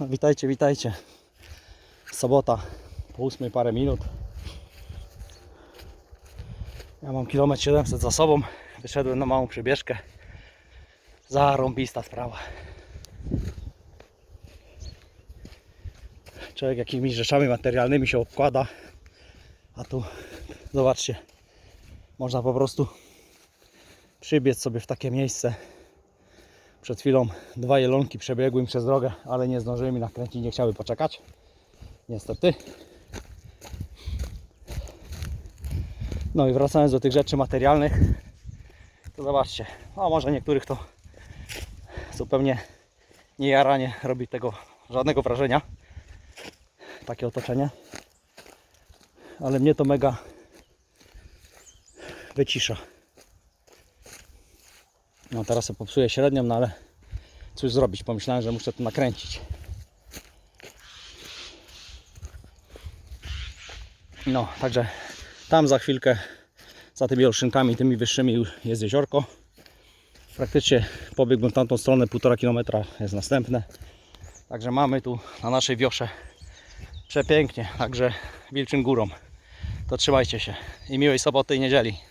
Witajcie, witajcie. Sobota, po ósmej parę minut. Ja mam kilometr 700 za sobą. Wyszedłem na małą przebieżkę. Zarąbista sprawa. Człowiek jakimiś rzeczami materialnymi się obkłada. A tu zobaczcie. Można po prostu przybiec sobie w takie miejsce. Przed chwilą dwa jelonki przebiegły mi przez drogę, ale nie zdążyły mi nakręcić, nie chciały poczekać. Niestety. No i wracając do tych rzeczy materialnych, to zobaczcie, a może niektórych to zupełnie nie jaranie robi tego żadnego wrażenia. Takie otoczenie. Ale mnie to mega wycisza. No teraz sobie popsuję średnią, no ale cóż zrobić? Pomyślałem, że muszę to nakręcić. No, także tam za chwilkę, za tymi olszynkami, tymi wyższymi jest jeziorko. Praktycznie pobiegłem tamtą stronę, półtora kilometra jest następne. Także mamy tu na naszej wiosze przepięknie, także Wilczym Górą. To trzymajcie się i miłej soboty i niedzieli.